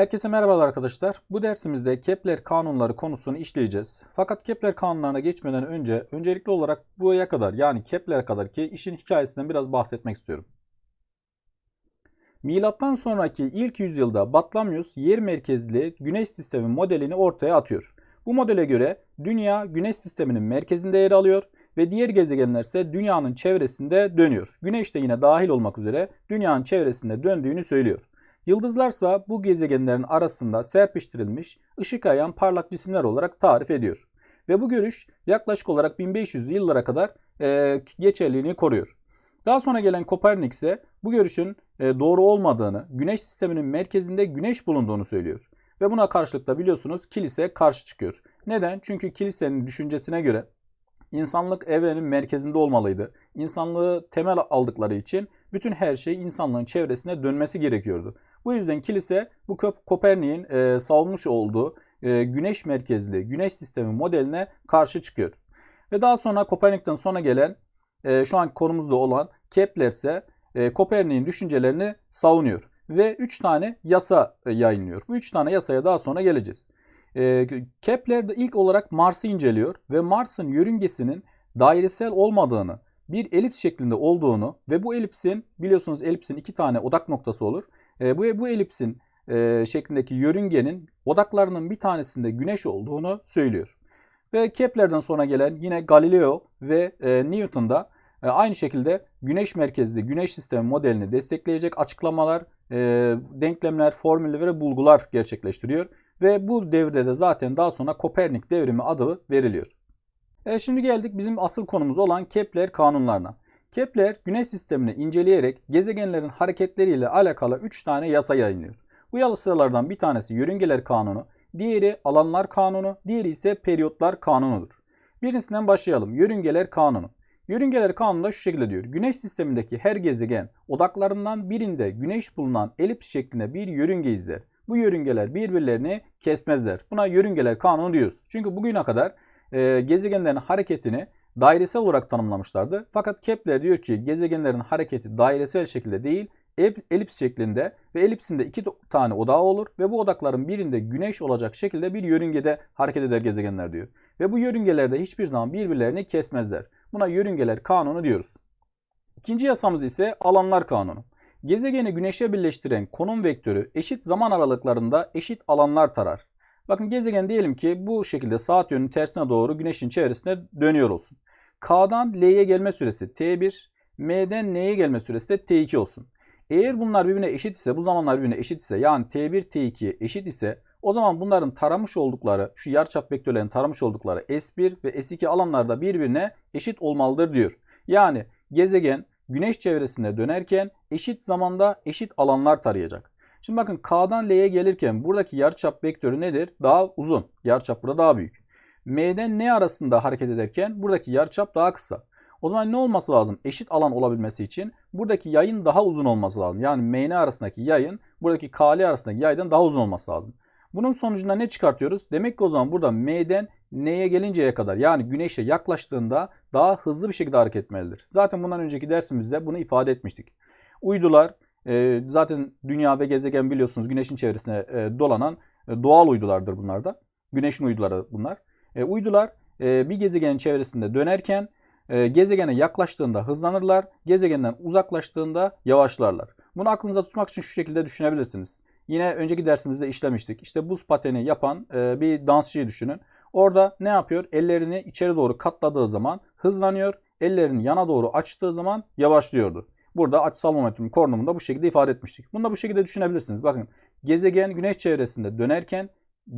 Herkese merhabalar arkadaşlar. Bu dersimizde Kepler kanunları konusunu işleyeceğiz. Fakat Kepler kanunlarına geçmeden önce öncelikli olarak buraya kadar yani Kepler'e kadar ki işin hikayesinden biraz bahsetmek istiyorum. Milattan sonraki ilk yüzyılda Batlamyus yer merkezli güneş sistemi modelini ortaya atıyor. Bu modele göre dünya güneş sisteminin merkezinde yer alıyor ve diğer gezegenler ise dünyanın çevresinde dönüyor. Güneş de yine dahil olmak üzere dünyanın çevresinde döndüğünü söylüyor. Yıldızlarsa bu gezegenlerin arasında serpiştirilmiş ışık yayan parlak cisimler olarak tarif ediyor. Ve bu görüş yaklaşık olarak 1500 yıllara kadar e, geçerliliğini koruyor. Daha sonra gelen Kopernik ise bu görüşün e, doğru olmadığını, güneş sisteminin merkezinde güneş bulunduğunu söylüyor. Ve buna karşılık da biliyorsunuz kilise karşı çıkıyor. Neden? Çünkü kilisenin düşüncesine göre insanlık evrenin merkezinde olmalıydı. İnsanlığı temel aldıkları için bütün her şey insanlığın çevresine dönmesi gerekiyordu. Bu yüzden kilise bu Kopernik'in e, savunmuş olduğu e, güneş merkezli güneş sistemi modeline karşı çıkıyor. Ve daha sonra Kopernik'ten sonra gelen e, şu an konumuzda olan Kepler ise e, Kopernik'in düşüncelerini savunuyor. Ve 3 tane yasa e, yayınlıyor. Bu 3 tane yasaya daha sonra geleceğiz. E, Kepler de ilk olarak Mars'ı inceliyor ve Mars'ın yörüngesinin dairesel olmadığını, bir elips şeklinde olduğunu ve bu elipsin biliyorsunuz elipsin iki tane odak noktası olur. E, bu, bu elipsin e, şeklindeki yörüngenin odaklarının bir tanesinde güneş olduğunu söylüyor. Ve Kepler'den sonra gelen yine Galileo ve e, Newton da e, aynı şekilde güneş merkezli güneş sistemi modelini destekleyecek açıklamalar, e, denklemler, formüller ve bulgular gerçekleştiriyor. Ve bu devirde de zaten daha sonra Kopernik devrimi adı veriliyor. E şimdi geldik bizim asıl konumuz olan Kepler kanunlarına. Kepler güneş sistemini inceleyerek gezegenlerin hareketleriyle alakalı 3 tane yasa yayınlıyor. Bu yasalardan bir tanesi yörüngeler kanunu, diğeri alanlar kanunu, diğeri ise periyotlar kanunudur. Birincisinden başlayalım. Yörüngeler kanunu. Yörüngeler kanunu da şu şekilde diyor. Güneş sistemindeki her gezegen odaklarından birinde güneş bulunan elips şeklinde bir yörünge izler. Bu yörüngeler birbirlerini kesmezler. Buna yörüngeler kanunu diyoruz. Çünkü bugüne kadar e, gezegenlerin hareketini dairesel olarak tanımlamışlardı. Fakat Kepler diyor ki gezegenlerin hareketi dairesel şekilde değil, elips şeklinde ve elipsinde iki tane odağı olur ve bu odakların birinde güneş olacak şekilde bir yörüngede hareket eder gezegenler diyor. Ve bu yörüngelerde hiçbir zaman birbirlerini kesmezler. Buna yörüngeler kanunu diyoruz. İkinci yasamız ise alanlar kanunu. Gezegeni güneşe birleştiren konum vektörü eşit zaman aralıklarında eşit alanlar tarar. Bakın gezegen diyelim ki bu şekilde saat yönünün tersine doğru güneşin çevresinde dönüyor olsun. K'dan L'ye gelme süresi T1, M'den N'ye gelme süresi de T2 olsun. Eğer bunlar birbirine eşit ise, bu zamanlar birbirine eşit ise yani T1 T2'ye eşit ise o zaman bunların taramış oldukları, şu yarıçap vektörlerin taramış oldukları S1 ve S2 alanlarda birbirine eşit olmalıdır diyor. Yani gezegen güneş çevresinde dönerken eşit zamanda eşit alanlar tarayacak. Şimdi bakın K'dan L'ye gelirken buradaki yarıçap vektörü nedir? Daha uzun. Yarıçap burada daha büyük. M'den N arasında hareket ederken buradaki yarıçap daha kısa. O zaman ne olması lazım? Eşit alan olabilmesi için buradaki yayın daha uzun olması lazım. Yani MN arasındaki yayın buradaki KL arasındaki yaydan daha uzun olması lazım. Bunun sonucunda ne çıkartıyoruz? Demek ki o zaman burada M'den N'ye gelinceye kadar yani güneşe yaklaştığında daha hızlı bir şekilde hareket etmelidir. Zaten bundan önceki dersimizde bunu ifade etmiştik. Uydular e, zaten dünya ve gezegen biliyorsunuz güneşin çevresine e, dolanan e, doğal uydulardır bunlar da. Güneşin uyduları bunlar. E, uydular bir gezegenin çevresinde dönerken gezegene yaklaştığında hızlanırlar, gezegenden uzaklaştığında yavaşlarlar. Bunu aklınıza tutmak için şu şekilde düşünebilirsiniz. Yine önceki dersimizde işlemiştik. İşte buz pateni yapan bir dansçıyı düşünün. Orada ne yapıyor? Ellerini içeri doğru katladığı zaman hızlanıyor. Ellerini yana doğru açtığı zaman yavaşlıyordu. Burada açısal momentum korunumunda bu şekilde ifade etmiştik. Bunu da bu şekilde düşünebilirsiniz. Bakın gezegen güneş çevresinde dönerken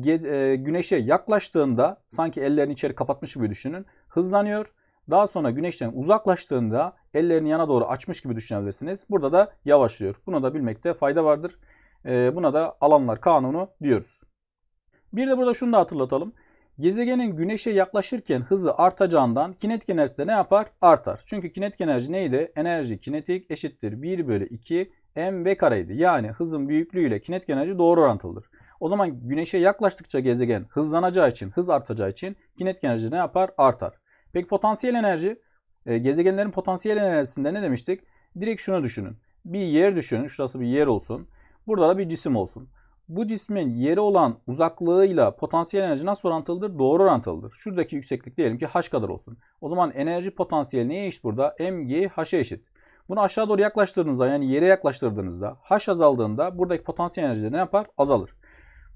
gez, e, güneşe yaklaştığında sanki ellerini içeri kapatmış gibi düşünün. Hızlanıyor. Daha sonra güneşten uzaklaştığında ellerini yana doğru açmış gibi düşünebilirsiniz. Burada da yavaşlıyor. Bunu da bilmekte fayda vardır. E, buna da alanlar kanunu diyoruz. Bir de burada şunu da hatırlatalım. Gezegenin güneşe yaklaşırken hızı artacağından kinetik enerjisi de ne yapar? Artar. Çünkü kinetik enerji neydi? Enerji kinetik eşittir 1 bölü 2 mv kareydi. Yani hızın büyüklüğüyle kinetik enerji doğru orantılıdır. O zaman güneşe yaklaştıkça gezegen hızlanacağı için, hız artacağı için kinetik enerji ne yapar? Artar. Peki potansiyel enerji? E, gezegenlerin potansiyel enerjisinde ne demiştik? Direkt şunu düşünün. Bir yer düşünün. Şurası bir yer olsun. Burada da bir cisim olsun. Bu cismin yere olan uzaklığıyla potansiyel enerji nasıl orantılıdır? Doğru orantılıdır. Şuradaki yükseklik diyelim ki h kadar olsun. O zaman enerji potansiyeli neye eşit burada? mg h'a eşit. Bunu aşağı doğru yaklaştırdığınızda yani yere yaklaştırdığınızda h azaldığında buradaki potansiyel enerji ne yapar? Azalır.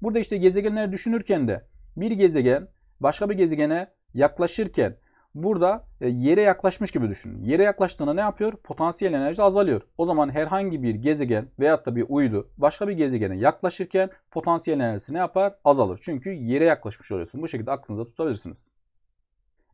Burada işte gezegenleri düşünürken de bir gezegen başka bir gezegene yaklaşırken burada e, yere yaklaşmış gibi düşünün. Yere yaklaştığında ne yapıyor? Potansiyel enerji azalıyor. O zaman herhangi bir gezegen veyahut da bir uydu başka bir gezegene yaklaşırken potansiyel enerjisi ne yapar? Azalır. Çünkü yere yaklaşmış oluyorsun. Bu şekilde aklınıza tutabilirsiniz.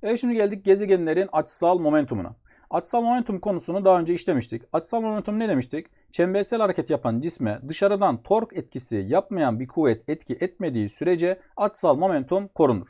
Evet şimdi geldik gezegenlerin açısal momentumuna. Açısal momentum konusunu daha önce işlemiştik. Açısal momentum ne demiştik? Çembersel hareket yapan cisme dışarıdan tork etkisi yapmayan bir kuvvet etki etmediği sürece açısal momentum korunur.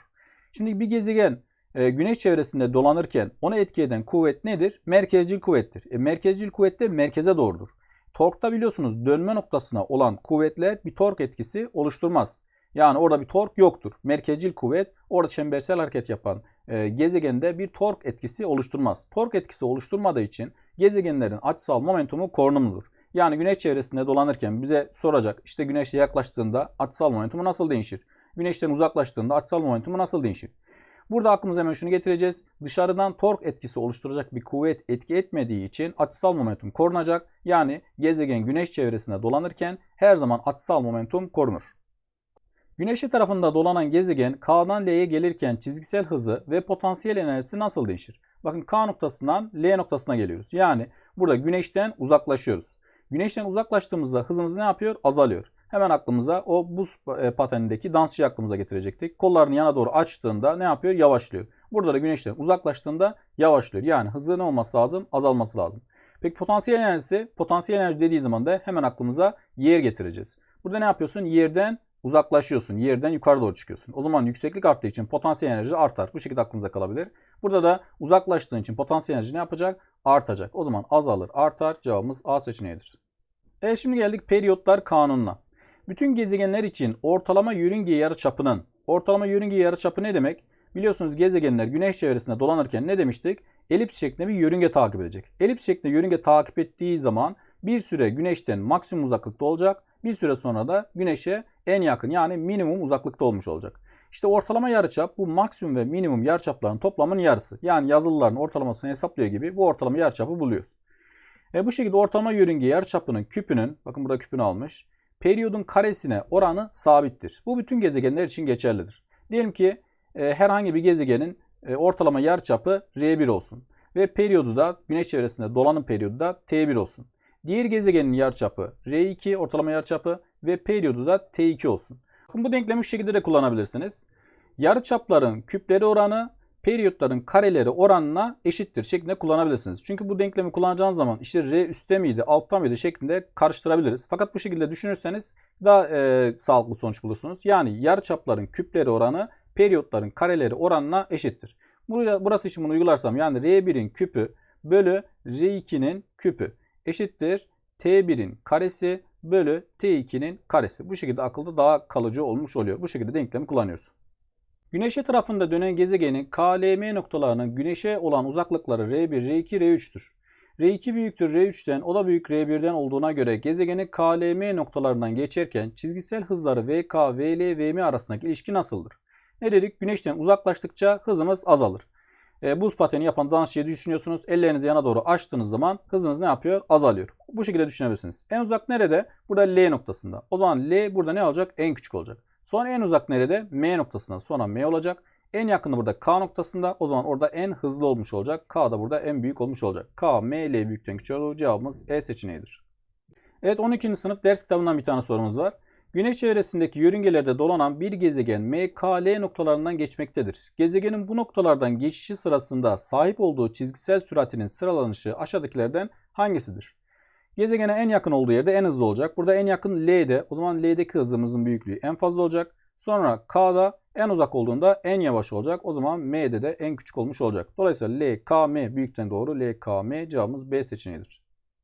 Şimdi bir gezegen e, güneş çevresinde dolanırken ona etki eden kuvvet nedir? Merkezcil kuvvettir. E, merkezcil kuvvet de merkeze doğrudur. Torkta biliyorsunuz dönme noktasına olan kuvvetler bir tork etkisi oluşturmaz. Yani orada bir tork yoktur. Merkezcil kuvvet orada çembersel hareket yapan e, gezegende bir tork etkisi oluşturmaz. Tork etkisi oluşturmadığı için gezegenlerin açısal momentumu korunumludur. Yani güneş çevresinde dolanırken bize soracak işte güneşe yaklaştığında açısal momentumu nasıl değişir? Güneşten uzaklaştığında açısal momentumu nasıl değişir? Burada aklımıza hemen şunu getireceğiz. Dışarıdan tork etkisi oluşturacak bir kuvvet etki etmediği için açısal momentum korunacak. Yani gezegen güneş çevresinde dolanırken her zaman açısal momentum korunur. Güneşi tarafında dolanan gezegen K'dan L'ye gelirken çizgisel hızı ve potansiyel enerjisi nasıl değişir? Bakın K noktasından L noktasına geliyoruz. Yani burada güneşten uzaklaşıyoruz. Güneşten uzaklaştığımızda hızımız ne yapıyor? Azalıyor. Hemen aklımıza o buz e, patenindeki dansçı aklımıza getirecektik. Kollarını yana doğru açtığında ne yapıyor? Yavaşlıyor. Burada da güneşten uzaklaştığında yavaşlıyor. Yani hızı ne olması lazım? Azalması lazım. Peki potansiyel enerjisi? Potansiyel enerji dediği zaman da hemen aklımıza yer getireceğiz. Burada ne yapıyorsun? Yerden uzaklaşıyorsun. Yerden yukarı doğru çıkıyorsun. O zaman yükseklik arttığı için potansiyel enerji artar. Bu şekilde aklınıza kalabilir. Burada da uzaklaştığın için potansiyel enerji ne yapacak? Artacak. O zaman azalır, artar. Cevabımız A seçeneğidir. Evet şimdi geldik periyotlar kanununa. Bütün gezegenler için ortalama yörünge yarıçapının ortalama yörünge yarıçapı ne demek? Biliyorsunuz gezegenler güneş çevresinde dolanırken ne demiştik? Elips şeklinde bir yörünge takip edecek. Elips şeklinde yörünge takip ettiği zaman bir süre güneşten maksimum uzaklıkta olacak. Bir süre sonra da güneşe en yakın yani minimum uzaklıkta olmuş olacak. İşte ortalama yarıçap bu maksimum ve minimum yarıçapların toplamının yarısı. Yani yazılıların ortalamasını hesaplıyor gibi bu ortalama yarıçapı buluyoruz. E bu şekilde ortalama yörünge yarıçapının küpünün, bakın burada küpünü almış, periyodun karesine oranı sabittir. Bu bütün gezegenler için geçerlidir. Diyelim ki e, herhangi bir gezegenin e, ortalama yarıçapı R1 olsun ve periyodu da güneş çevresinde dolanım periyodu da T1 olsun. Diğer gezegenin yarıçapı R2 ortalama yarıçapı ve periyodu da T2 olsun. Bu denklemi şu şekilde de kullanabilirsiniz. Yarıçapların küpleri oranı periyotların kareleri oranına eşittir şeklinde kullanabilirsiniz. Çünkü bu denklemi kullanacağınız zaman işte R üstte miydi altta mıydı şeklinde karıştırabiliriz. Fakat bu şekilde düşünürseniz daha e, sağlıklı sonuç bulursunuz. Yani yarıçapların küpleri oranı periyotların kareleri oranına eşittir. Burası için bunu uygularsam yani R1'in küpü bölü R2'nin küpü eşittir T1'in karesi bölü T2'nin karesi. Bu şekilde akılda daha kalıcı olmuş oluyor. Bu şekilde denklemi kullanıyoruz. Güneş etrafında dönen gezegenin KLM noktalarının Güneş'e olan uzaklıkları R1, R2, R3'tür. R2 büyüktür R3'ten, o da büyük R1'den olduğuna göre gezegenin KLM noktalarından geçerken çizgisel hızları VK, VL, VM arasındaki ilişki nasıldır? Ne dedik? Güneşten uzaklaştıkça hızımız azalır. E, buz pateni yapan dansçıyı düşünüyorsunuz. Ellerinizi yana doğru açtığınız zaman hızınız ne yapıyor? Azalıyor. Bu şekilde düşünebilirsiniz. En uzak nerede? Burada L noktasında. O zaman L burada ne olacak? En küçük olacak. Sonra en uzak nerede? M noktasında. Sonra M olacak. En yakını burada K noktasında. O zaman orada en hızlı olmuş olacak. K da burada en büyük olmuş olacak. K, M, L büyükten küçük olur. Cevabımız E seçeneğidir. Evet 12. sınıf ders kitabından bir tane sorumuz var. Güneş çevresindeki yörüngelerde dolanan bir gezegen M, K, L noktalarından geçmektedir. Gezegenin bu noktalardan geçişi sırasında sahip olduğu çizgisel süratinin sıralanışı aşağıdakilerden hangisidir? Gezegene en yakın olduğu yerde en hızlı olacak. Burada en yakın L'de. O zaman L'deki hızımızın büyüklüğü en fazla olacak. Sonra K'da en uzak olduğunda en yavaş olacak. O zaman M'de de en küçük olmuş olacak. Dolayısıyla L, K, M büyükten doğru L, K, M cevabımız B seçeneğidir.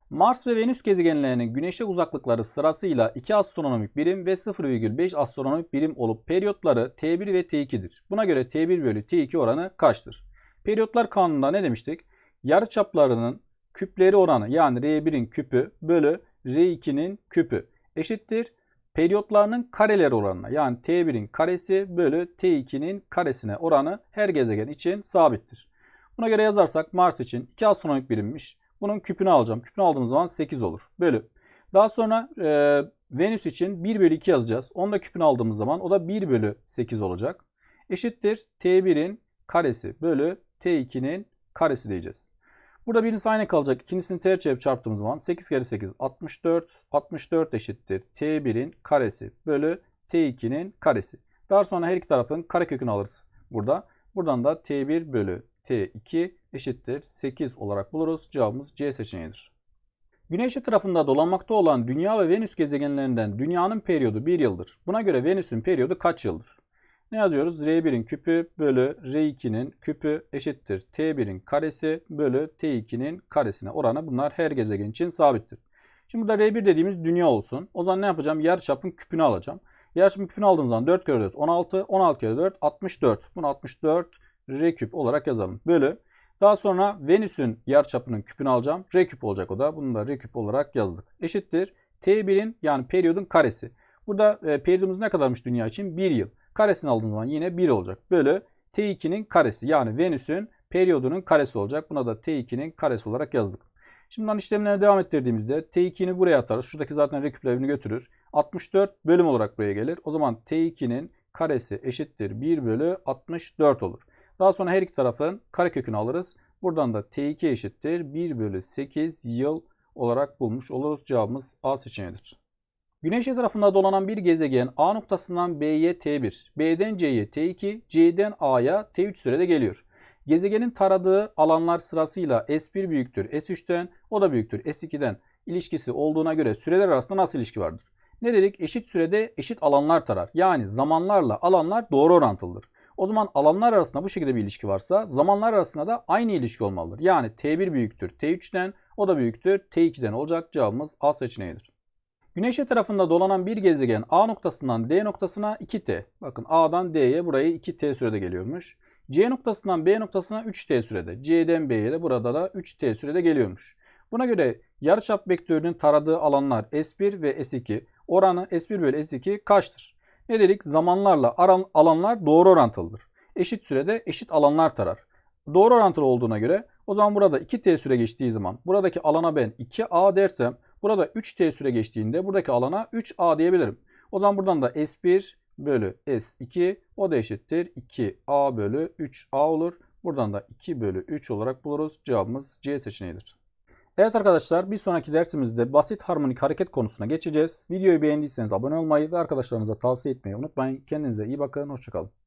Mars ve Venüs gezegenlerinin Güneş'e uzaklıkları sırasıyla 2 astronomik birim ve 0,5 astronomik birim olup periyotları T1 ve T2'dir. Buna göre T1 bölü T2 oranı kaçtır? Periyotlar kanununda ne demiştik? Yarıçaplarının küpleri oranı yani R1'in küpü bölü R2'nin küpü eşittir. periyotlarının kareleri oranına yani T1'in karesi bölü T2'nin karesine oranı her gezegen için sabittir. Buna göre yazarsak Mars için 2 astronomik birimmiş. Bunun küpünü alacağım. Küpünü aldığımız zaman 8 olur. Bölü. Daha sonra e, Venüs için 1 bölü 2 yazacağız. Onu da küpünü aldığımız zaman o da 1 bölü 8 olacak. Eşittir T1'in karesi bölü T2'nin karesi diyeceğiz. Burada birisi aynı kalacak. İkincisini ters çevirip çarptığımız zaman 8 kere 8 64. 64 eşittir T1'in karesi bölü T2'nin karesi. Daha sonra her iki tarafın karekökünü alırız burada. Buradan da T1 bölü T2 eşittir 8 olarak buluruz. Cevabımız C seçeneğidir. Güneş etrafında dolanmakta olan Dünya ve Venüs gezegenlerinden Dünya'nın periyodu 1 yıldır. Buna göre Venüs'ün periyodu kaç yıldır? Ne yazıyoruz? R1'in küpü bölü R2'nin küpü eşittir. T1'in karesi bölü T2'nin karesine oranı bunlar her gezegen için sabittir. Şimdi burada R1 dediğimiz dünya olsun. O zaman ne yapacağım? Yarıçapın küpünü alacağım. Yarıçapın küpünü aldığım zaman 4 kere 4 16. 16 kere 4 64. Bunu 64 R küp olarak yazalım. Bölü. Daha sonra Venüs'ün yarıçapının küpünü alacağım. R küp olacak o da. Bunu da R küp olarak yazdık. Eşittir. T1'in yani periyodun karesi. Burada e, periyodumuz ne kadarmış dünya için? 1 yıl. Karesini aldığım zaman yine 1 olacak. Bölü T2'nin karesi yani Venüs'ün periyodunun karesi olacak. Buna da T2'nin karesi olarak yazdık. Şimdi bundan işlemlerine devam ettirdiğimizde T2'ni buraya atarız. Şuradaki zaten reküplevini götürür. 64 bölüm olarak buraya gelir. O zaman T2'nin karesi eşittir 1 bölü 64 olur. Daha sonra her iki tarafın karekökünü alırız. Buradan da T2 eşittir 1 bölü 8 yıl olarak bulmuş oluruz. Cevabımız A seçeneğidir. Güneş etrafında dolanan bir gezegen A noktasından B'ye T1, B'den C'ye T2, C'den A'ya T3 sürede geliyor. Gezegenin taradığı alanlar sırasıyla S1 büyüktür S3'ten, o da büyüktür S2'den ilişkisi olduğuna göre süreler arasında nasıl ilişki vardır? Ne dedik? Eşit sürede eşit alanlar tarar. Yani zamanlarla alanlar doğru orantılıdır. O zaman alanlar arasında bu şekilde bir ilişki varsa zamanlar arasında da aynı ilişki olmalıdır. Yani T1 büyüktür T3'ten, o da büyüktür T2'den olacak. Cevabımız A seçeneğidir. Güneş etrafında dolanan bir gezegen A noktasından D noktasına 2T. Bakın A'dan D'ye burayı 2T sürede geliyormuş. C noktasından B noktasına 3T sürede. C'den B'ye de burada da 3T sürede geliyormuş. Buna göre yarıçap vektörünün taradığı alanlar S1 ve S2 oranı S1 bölü S2 kaçtır? Ne dedik? Zamanlarla alanlar doğru orantılıdır. Eşit sürede eşit alanlar tarar. Doğru orantılı olduğuna göre o zaman burada 2T süre geçtiği zaman buradaki alana ben 2A dersem Burada 3t süre geçtiğinde buradaki alana 3a diyebilirim. O zaman buradan da s1 bölü s2 o da eşittir 2a bölü 3a olur. Buradan da 2 bölü 3 olarak buluruz. Cevabımız C seçeneğidir. Evet arkadaşlar bir sonraki dersimizde basit harmonik hareket konusuna geçeceğiz. Videoyu beğendiyseniz abone olmayı ve arkadaşlarınıza tavsiye etmeyi unutmayın. Kendinize iyi bakın. Hoşçakalın.